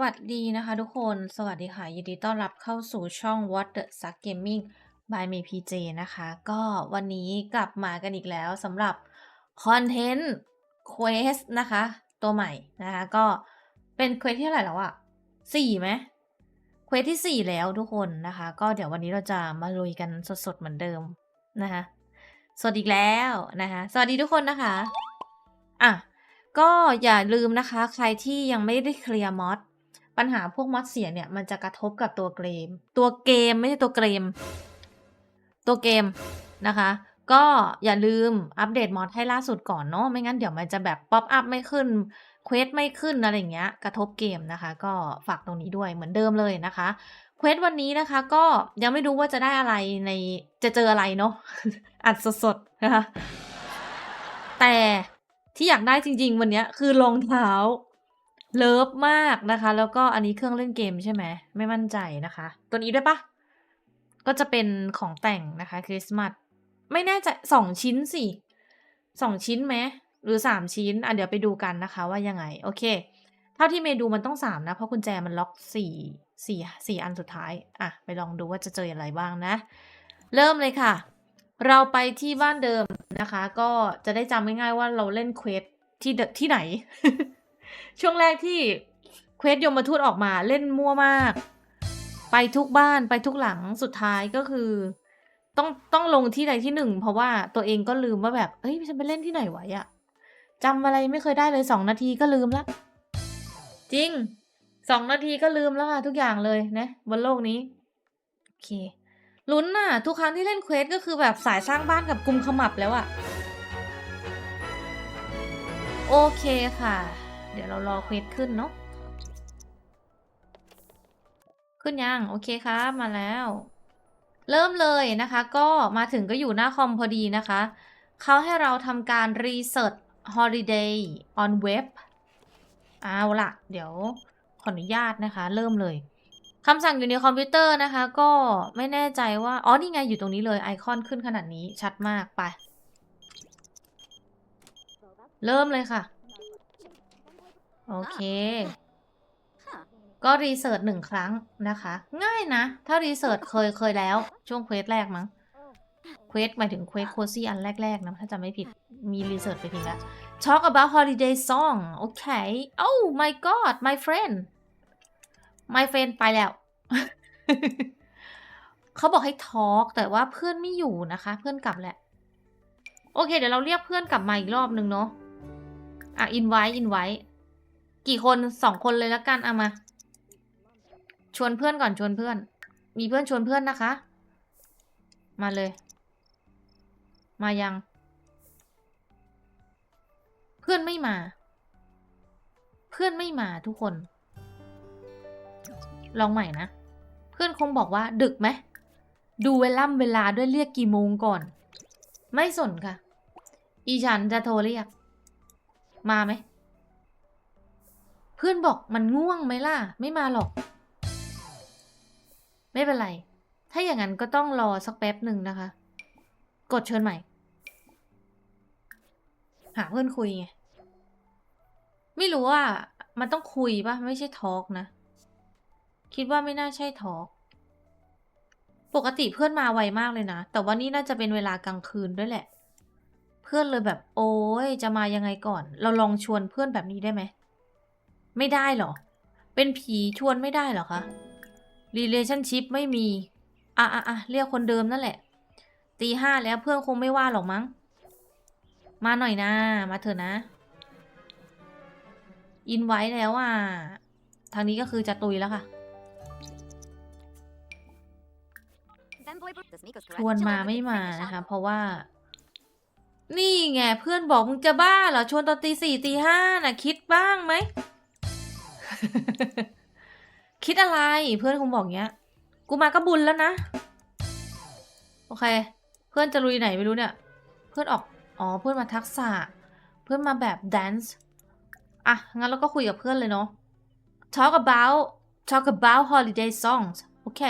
วัสดีนะคะทุกคน สวัสดีค่ะ ยินดีต้อนรับเข้าสู่ช่อง What the Suck Gaming by me PJ นะคะ ก็วันนี้กลับมากันอีกแล้วสำหรับคอนเทนต์ Quest นะคะ ตัวใหม่นะคะ ก็เป็นเควสที่เท่าไหร่แล้วอะสี่ไหมเควสที่สี่แล้วทุกคนนะคะ ก็เดี๋ยววันนี้เราจะมาลุยกันสดๆเหมือนเดิมนะคะสวัสดีอีกแล้วนะคะ สวัสดีทุกคนนะคะ อะ ก็อย่าลืมนะคะ ใครที่ยังไม่ได้เคลียร์มอด ปัญหาพวกมอดเสียเนี่ยมันจะกระทบกับตัวเกม ตัวเกมไม่ใช่ตัวเกม ตัวเกมนะคะ ก็อย่าลืมอัปเดตมอดให้ล่าสุดก่อนเนาะไม่งั้นเดี๋ยวมันจะแบบป๊อปอัพไม่ขึ้นเควสไม่ขึ้นอะไรอย่างเงี้ย กระทบเกมนะคะ ก็ฝากตรงนี้ด้วยเหมือนเดิมเลยนะคะเควสวันนี้นะคะ ก็ยังไม่รู้ว่าจะได้อะไรในจะเจออะไรเนาะอัดสดๆนะคะแต่ที่อยากได้จริง ๆ วันนี้คือรองเท้า เลิฟมากนะคะ แล้วก็อันนี้เครื่องเล่นเกมใช่ไหม ไม่มั่นใจนะคะ ตัวนี้ด้วยปะก็จะเป็นของแต่งนะคะคริสต์มาสไม่แน่ใจสองชิ้นสิสองชิ้นไหมหรือสามชิ้น อะเดี๋ยวไปดูกันนะคะว่ายังไง โอเค เท่าที่เมดูมันต้องสามนะ เพราะกุญแจมันล็อกสี่สี่สี่อันสุดท้าย อะ ไปลองดูว่าจะเจออะไรบ้างนะ เริ่มเลยค่ะ เราไปที่บ้านเดิมนะคะ ก็จะได้จำง่ายๆว่าเราเล่นเควสที่ที่ไหน ช่วงแรกที่เควสยมทูตออกมาเล่นมั่วมาก ไปทุกบ้านไปทุกหลังสุดท้ายก็คือ ต้องต้องลงที่ใดที่หนึ่งเพราะว่าตัวเองก็ลืมว่าแบบเฮ้ยฉันไปเล่นที่ไหนไว้อะจำอะไรไม่เคยได้เลยสองนาทีก็ลืมละจริงสองนาทีก็ลืมแล้วค่ะทุกอย่างเลยนะบนโลกนี้โอเคลุ้นน่ะ ทุกครั้งที่เล่นเควสก็คือแบบสายสร้างบ้านกับกลุ่มขมับแล้วอะโอเคค่ะ เดี๋ยวเรารอเควสขึ้นเนาะขึ้นยังโอเคครับมาแล้ว เริ่มเลยนะคะ ก็มาถึงก็อยู่หน้าคอมพอดีนะคะเขาให้เราทำการ research holiday on web เอาละเดี๋ยวขออนุญาตนะคะ เริ่มเลยคำสั่งอยู่ในคอมพิวเตอร์นะคะ ก็ไม่แน่ใจว่า อ๋อ นี่ไงอยู่ตรงนี้เลยไอคอนขึ้นขนาดนี้ชัดมากไป เริ่มเลยค่ะ โอเค ก็รีเสิร์ชหนึ่งครั้งนะคะ ง่ายนะ ถ้ารีเสิร์ชเคยเคยแล้ว ช่วงเควสแรกมั้งเควสหมายถึงเควสโคซี่อันแรก ๆ นะ ถ้าจำไม่ผิดมีรีเสิร์ชไปทีแล้ว talk about holiday song โอเค oh my god my friend my friend ไปแล้ว เขาบอกให้ทอล์กแต่ว่าเพื่อนไม่อยู่นะคะ เพื่อนกลับแหละ โอเค เดี๋ยวเราเรียกเพื่อนกลับมาอีกรอบนึงเนาะอะอินไว้อินไว้ กี่คนสองคนเลยแล้วกันเอามา ชวนเพื่อนก่อนชวนเพื่อน มีเพื่อนชวนเพื่อนนะคะ มาเลย มายัง เพื่อนไม่มา เพื่อนไม่มาทุกคน ลองใหม่นะ เพื่อนคงบอกว่าดึกไหมดูเวล่ำเวลาด้วยเรียกกี่โมงก่อน ไม่สนค่ะ อีฉันจะโทรเรียก มาไหม พื่อนบอกมันง่วงไหมล่ะ ไม่มาหรอก ไม่เป็นไร ถ้าอย่างนั้นก็ต้องรอสักแป๊บหนึ่งนะคะ กดเชิญใหม่ หาเพื่อนคุยไง ไม่รู้ว่ามันต้องคุยปะไม่ใช่ทอล์กนะ คิดว่าไม่น่าใช่ทอล์กปกติเพื่อนมาไวมากเลยนะ แต่ว่านี่น่าจะเป็นเวลากลางคืนด้วยแหละ เพื่อนเลยแบบ โอ้ยจะมายังไงก่อน เราลองชวนเพื่อนแบบนี้ได้ไหม ไม่ได้เหรอ เป็นผีชวนไม่ได้เหรอคะ relationship ไม่มี อะอะอะเรียกคนเดิมนั่นแหละ ตีห้าแล้วเพื่อนคงไม่ว่าหรอกมั้ง มาหน่อยนะ มาเถอะนะ อินไว้แล้วอะ ทางนี้ก็คือจะตุยแล้วค่ะชวนมาไม่มานะคะ เพราะว่า นี่ไงเพื่อนบอกมึงจะบ้าเหรอ ชวนตอนตีสี่ตีห้าน่ะ คิดบ้างไหม คิดอะไรเพื่อนคงบอกเงี้ย กูมาก็บุญแล้วนะ โอเค เพื่อนจะลุยไหนไม่รู้เนี่ย เพื่อนออก อ๋อ เพื่อนมาทักษะ เพื่อนมาแบบแดนซ์อะ งั้นเราก็คุยกับเพื่อนเลยเนาะ talk about talk about holiday songs โอเค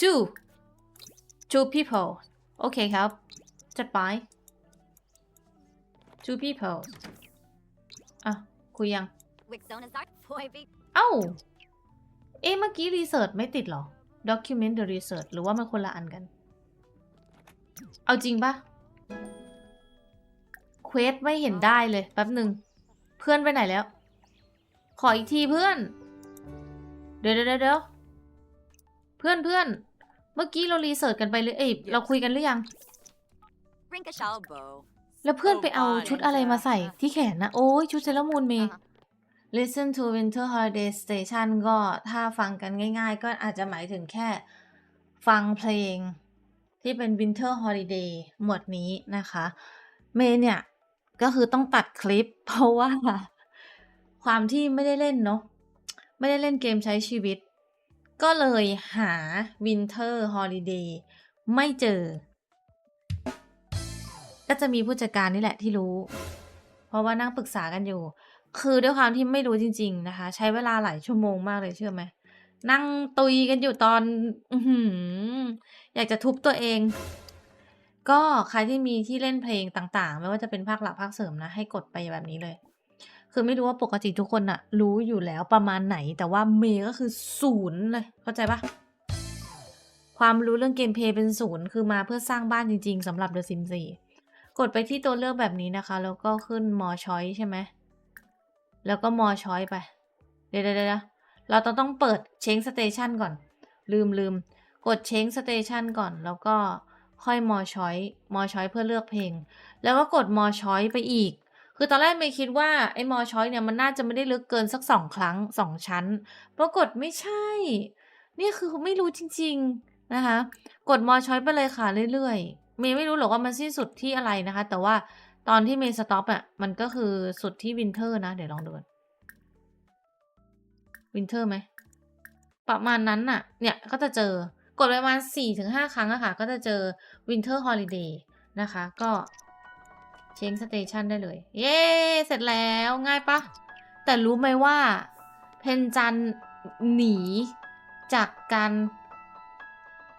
two two people โอเคครับ จัดไป two people อะ คุยยัง Wickzone is dark boy big เอ้า เอ๊ะเมื่อกี้รีเสิร์ชไม่ติดเหรอ document the research หรือว่ามันคนละอันกัน เอาจริงปะเควสไม่เห็นได้เลย แป๊บหนึ่ง เพื่อนไปไหนแล้ว ขออีกทีเพื่อน เดี๋ยวเดี๋ยวเดี๋ยวเพื่อนเพื่อน เมื่อกี้เรารีเสิร์ชกันไปเลยเอ้ยเราคุยกันหรือยัง Rink a shawl bow แล้วเพื่อนไปเอาชุดอะไรมาใส่ที่แขนนะโอ้ยชุดเซเลอรามูนเมอ่าฮะ Listen to Winter Holiday Station ก็ถ้าฟังกันง่ายๆ ก็อาจจะหมายถึงแค่ฟังเพลงที่เป็น Winter Holiday หมวดนี้นะคะ เมย์เนี่ย ก็คือต้องตัดคลิป เพราะว่า ความที่ไม่ได้เล่นเนาะไม่ได้เล่นเกมใช้ชีวิต ก็เลยหา Winter Holiday ไม่เจอ ก็จะมีผู้จัดการนี่แหละที่รู้ เพราะว่านั่งปรึกษากันอยู่ คือด้วยความที่ไม่รู้จริง ๆ นะคะ ใช้เวลาหลายชั่วโมงมากเลยเชื่อไหม นั่งตุยกันอยู่ตอน อือหือ อยากจะทุบตัวเอง ก็ใครที่มีที่เล่นเพลงต่าง ๆ ไม่ว่าจะเป็นภาคหลักภาคเสริมนะ ให้กดไปแบบนี้เลย คือไม่รู้ว่าปกติทุกคนอะรู้อยู่แล้วประมาณไหน แต่ว่าเมย์ก็คือศูนย์เลย เข้าใจปะความรู้เรื่องเกมเพลย์เป็นศูนย์คือมาเพื่อสร้างบ้านจริง ๆสำหรับ The Sims 4กดไปที่ตัวเลือกแบบนี้นะคะ แล้วก็ขึ้นมอชอยใช่ไหม แล้วก็มอช้อยไป เดี๋ยวเดี๋ยวเราต้องต้องเปิดเชงสเตชันก่อน ลืมลืมกดเชงสเตชันก่อน แล้วก็ค่อยมอช้อยมอช้อยเพื่อเลือกเพลง แล้วก็กดมอช้อยไปอีก คือตอนแรกเมย์คิดว่าไอ้มอช้อยเนี่ยมันน่าจะไม่ได้ลึกเกินสักสองครั้งสองชั้น ปรากฏไม่ใช่ นี่คือไม่รู้จริง ๆนะคะ กดมอช้อยไปเลยค่ะเรื่อยๆ เมย์ไม่รู้หรอกว่ามันสิ้นสุดที่อะไรนะคะ แต่ว่า ตอนที่เมย์สต็อปอะ มันก็คือสุดที่วินเทอร์นะ เดี๋ยวลองดูกันวินเทอร์ไหม ประมาณนั้นน่ะ เนี่ยก็จะเจอกดไปประมาณสี่ถึงห้าครั้งอะค่ะ ก็จะเจอวินเทอร์ฮอลิเดย์นะคะ ก็เชงสเตชันได้เลย เย้ เสร็จแล้วง่ายปะ แต่รู้ไหมว่า เพนจันหนีจากการ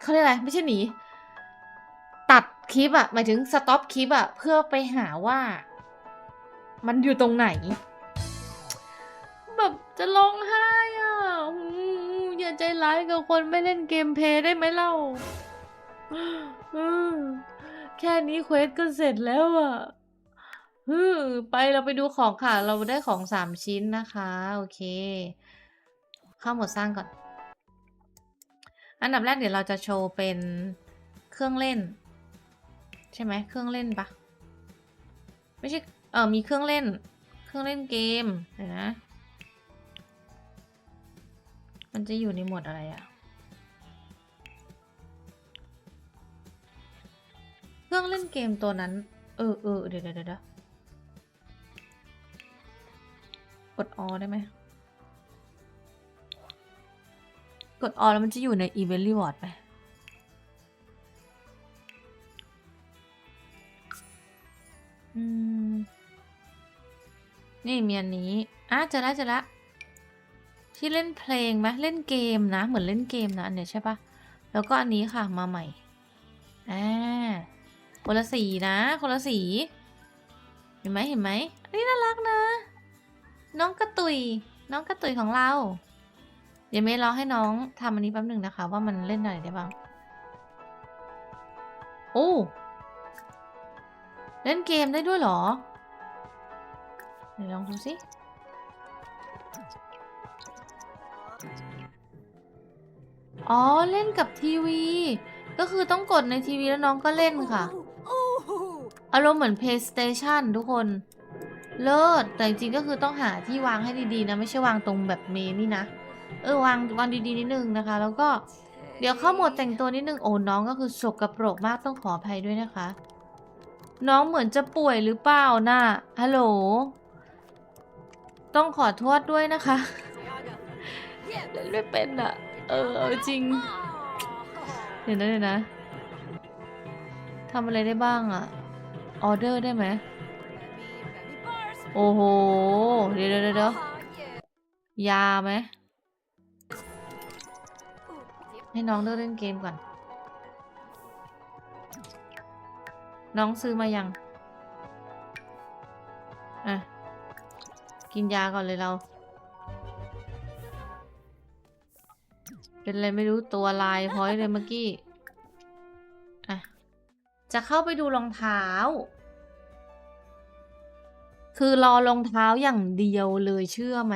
เขาเรียกอะไร ไม่ใช่หนี คลิปอะหมายถึงสต็อปคลิปอะเพื่อไปหาว่า มันอยู่ตรงไหน แบบจะร้องไห้อะอืมอย่าใจร้ายกับคนไม่เล่นเกมเพย์ได้ไหมเล่าแค่นี้เควสก็เสร็จแล้วอะไปเราไปดูของค่ะ เราได้ของสามชิ้นนะคะ โอเค เข้าหมดสร้างก่อน อันดับแรกเดี๋ยวเราจะโชว์เป็นเครื่องเล่น ใช่ไหมเครื่องเล่นปะไม่ใช่เออมีเครื่องเล่น เครื่องเล่นเกมเดี๋ยวนะ มันจะอยู่ในหมวดอะไรอะเครื่องเล่นเกมตัวนั้น เออเออเดี๋ยวเดี๋ยวเดี๋ยวกดออได้ไหมกดออแล้วมันจะอยู่ใน Event Reward ไหม อืม นี่มีอันนี้อะเจอแล้วเจอแล้วที่เล่นเพลงไหมเล่นเกมนะ เหมือนเล่นเกมนะอันเนี้ยใช่ปะแล้วก็อันนี้ค่ะมาใหม่อ่าคนละสีนะคนละสี เห็นไหมเห็นไหมอันนี้น่ารักนะ น้องกระตุย น้องกระตุยของเรา เดี๋ยวเมย์รอให้น้องทำอันนี้แป๊บหนึ่งนะคะ ว่ามันเล่นอะไรได้บ้าง โอ้ เล่นเกมได้ด้วยหรอลองดูสิอ๋อเล่นกับทีวี ก็คือต้องกดในทีวีแล้วน้องก็เล่นค่ะ อารมณ์เหมือน PlayStation ทุกคน เลิศ แต่จริงก็คือต้องหาที่วางให้ดีๆนะ ไม่ใช่วางตรงแบบเมนี่นะ เออวางวางดีๆนิดนึงนะคะ แล้วก็เดี๋ยวเข้าหมดแต่งตัวนิดนึง โอ้น้องก็คือสกปรกมากต้องขออภัยด้วยนะคะ น้องเหมือนจะป่วยหรือเปล่าน่ะฮัลโหล ต้องขอโทษด้วยนะคะเล่นไม่เป็นอะเออเอาจริง เดี๋ยวนะเดี๋ยวนะทำอะไรได้บ้างอะออเดอร์ได้ไหมโอ้โห เดี๋ยวเดี๋ยวเดี๋ยวเดี๋ยาไหม ให้น้องเลิกเล่นเกมก่อน น้องซื้อมายัง อะ กินยาก่อนเลยเรา เป็นอะไรไม่รู้ตัวลายพ้อยเลยเมื่อกี้ อะ จะเข้าไปดูรองเท้า คือรอรองเท้าอย่างเดียวเลยเชื่อไหม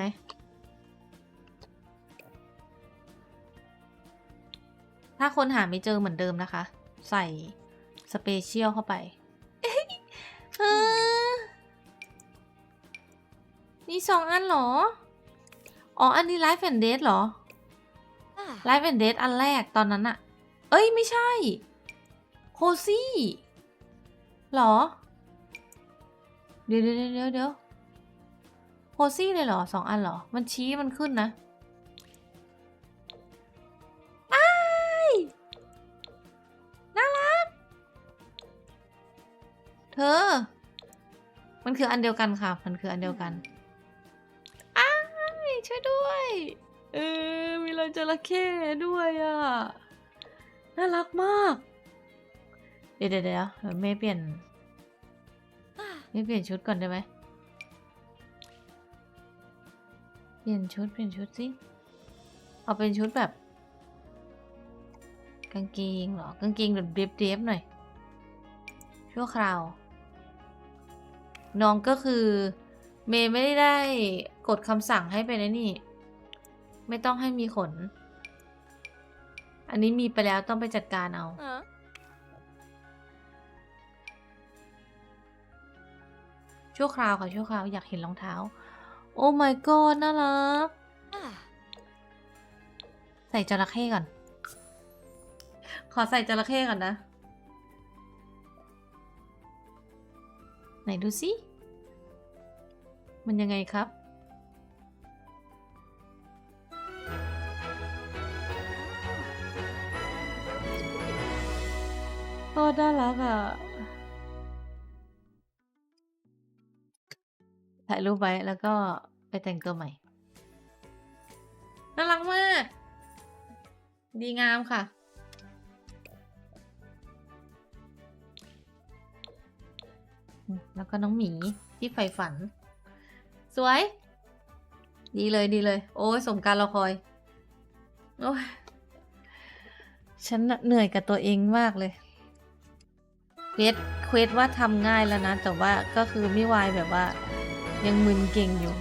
ถ้าคนหาไม่เจอเหมือนเดิมนะคะ ใส่ สเปเชียลเข้าไปเออมีสองอันเหรอ อ๋อ อันนี้ไลฟ์แอนเดสเหรอ Ah. ไลฟ์แอนเดสอันแรกตอนนั้นอะเอ้ย ไม่ใช่โคซี่เหรอเดี๋ยวเดี๋ยวเดี๋ยวเดี๋ยวโคซี่เลยเหรอสองอันเหรอ มันชี้มันขึ้นนะ ธอ มันคืออันเดียวกันค่ะ มันคืออันเดียวกันอ้ายช่วยด้วย เออ มีรอยจระเข้ด้วยอะ น่ารักมาก เดี๋ยวเดี๋ยวเดี๋ยวเดี๋ยวเมย์เปลี่ยน Ah. ไม่เปลี่ยนชุดก่อนได้ไหม เปลี่ยนชุดเปลี่ยนชุดสิ เอาเป็นชุดแบบ กางเกงเหรอ กางเกงแบบเดฟเดฟๆหน่อยชั่วคราว น้องก็คือ เมย์ไม่ได้ได้กดคำสั่งให้ไปนะนี่ ไม่ต้องให้มีขน อันนี้มีไปแล้วต้องไปจัดการเอา Huh? ชั่วคราวค่ะชั่วคราวอยากเห็นรองเท้า โอ้ my god น่ารัก Ah. ใส่จระเข้ก่อน ขอใส่จระเข้ก่อนนะ นดูสิ มันยังไงครับ โอ้น่ารักอะ ถ่ายรูปไว้แล้วก็ไปแต่งตัวใหม่ น่ารักมาก ดีงามค่ะ แล้วก็น้องหมีที่ใฝ่ฝัน สวย ดีเลยดีเลย โอ้ยสมการรอคอย โอ้ยฉันเหนื่อยกับตัวเองมากเลยเควสเควสว่าทำง่ายแล้วนะ แต่ว่าก็คือไม่วายแบบว่า ยังมึนเก่งอยู่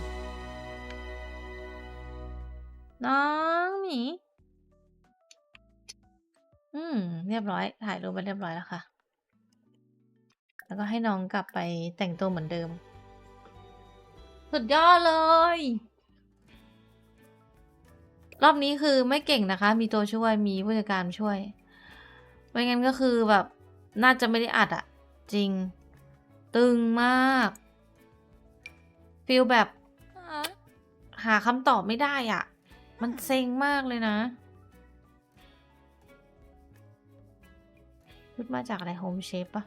น้องหมี อืม เรียบร้อย ถ่ายรูปไปเรียบร้อยแล้วค่ะ แล้วก็ให้น้องกลับไปแต่งตัวเหมือนเดิม สุดยอดเลย รอบนี้คือไม่เก่งนะคะ มีตัวช่วยมีผู้จัดการช่วย ไม่งั้นก็คือแบบน่าจะไม่ได้อัดอะจริง ตึงมากฟีลแบบหาคำตอบไม่ได้อะมันเซ็งมากเลยนะพูดมาจากอะไรโฮมเชฟปะ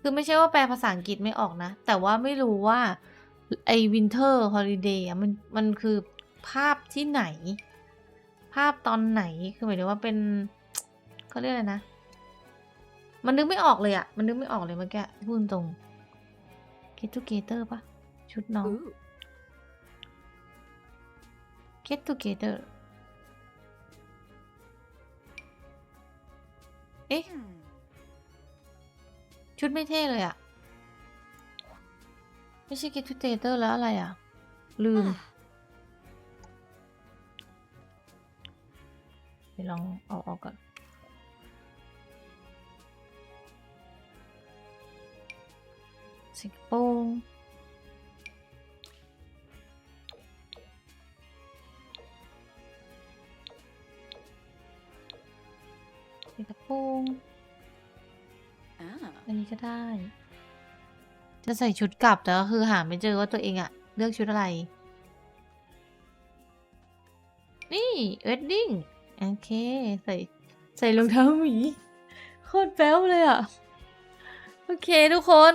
คือไม่ใช่ว่าแปลภาษาอังกฤษไม่ออกนะ แต่ว่าไม่รู้ว่าไอ้วินเทอร์ฮอลิเดย์อะมันมันคือภาพที่ไหน ภาพตอนไหนคือหมายถึงว่าเป็นเขาเรียกอะไรนะ มันนึกไม่ออกเลยอะมันนึกไม่ออกเลยเมื่อกี้พูดตรง Get Together ปะชุดน้อง Ooh. Get Together ดไม่เท่เลยอะไม่ใช่ Get Together แล้วอะไรอะลืม Ah. ไปลองเอาออกก่อน สิงคโปร์สิงคโปร์ Ah. อันนี้ก็ได้ จะใส่ชุดกลับแต่ก็คือหาไม่เจอว่าตัวเองอะเลือกชุดอะไร นี่เวดดิ้งโอเคใส่ใส่รองเท้าหมีโคตรแป๊วเลยอะโอเคทุกคน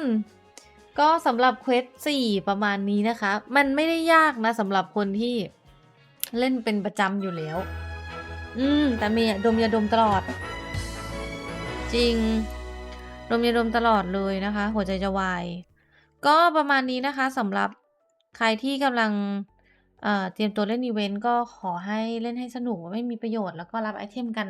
ก็สำหรับเควสสี่ประมาณนี้นะคะ มันไม่ได้ยากนะสำหรับคนที่เล่นเป็นประจำอยู่แล้ว อืม แต่เมียดมยาดมตลอด จริง ดมยาดมตลอดเลยนะคะ หัวใจจะวาย ก็ประมาณนี้นะคะสำหรับใครที่กำลังเเตรียมตัวเล่นอิเวนต์ก็ขอให้เล่นให้สนุกไม่มีประโยชน์แล้วก็รับไอเทมกัน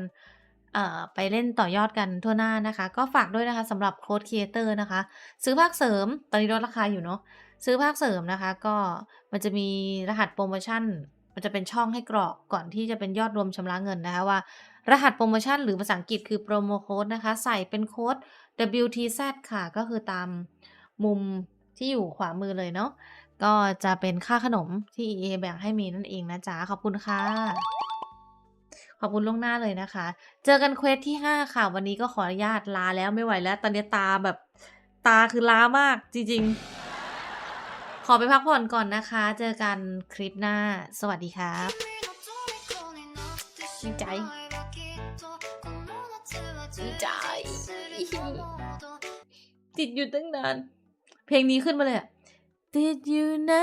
ไปเล่นต่อยอดกันทั่วหน้านะคะ ก็ฝากด้วยนะคะสำหรับ Code Creator นะคะ ซื้อภาคเสริมตอนนี้ลดราคาอยู่เนาะซื้อภาคเสริมนะคะ ก็มันจะมีรหัสโพรโมชั่น มันจะเป็นช่องให้กรอกก่อนที่จะเป็นยอดรวมชำระเงินนะคะว่า รหัสโพรโมชั่นหรือภาษาอังกฤษคือโพรโมโคดนะคะ ใส่เป็นโค้ด WTZ ค่ะก็คือตามมุมที่อยู่ขวามือเลยเนาะก็จะเป็นค่าขนมที่ EA แบ่งให้เมย์นั่นเองนะจ๊ะ ขอบคุณค่ะ ขอบคุณล่วงหน้าเลยนะคะ เจอกันเควสที่ 5 ค่ะ วันนี้ก็ขออนุญาตลาแล้วไม่ไหวแล้ว ตอนนี้ตาแบบตาคือล้ามากจริงๆ ขอไปพักผ่อนก่อนนะคะ เจอกันคลิปหน้า สวัสดีครับดีใจ ติดอยู่ตั้งนาน เพลงนี้ขึ้นมาเลยอะติดอยู่ใน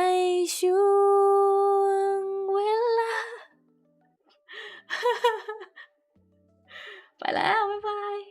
ช่วงเวลา ไปแล้ว บ๊ายบาย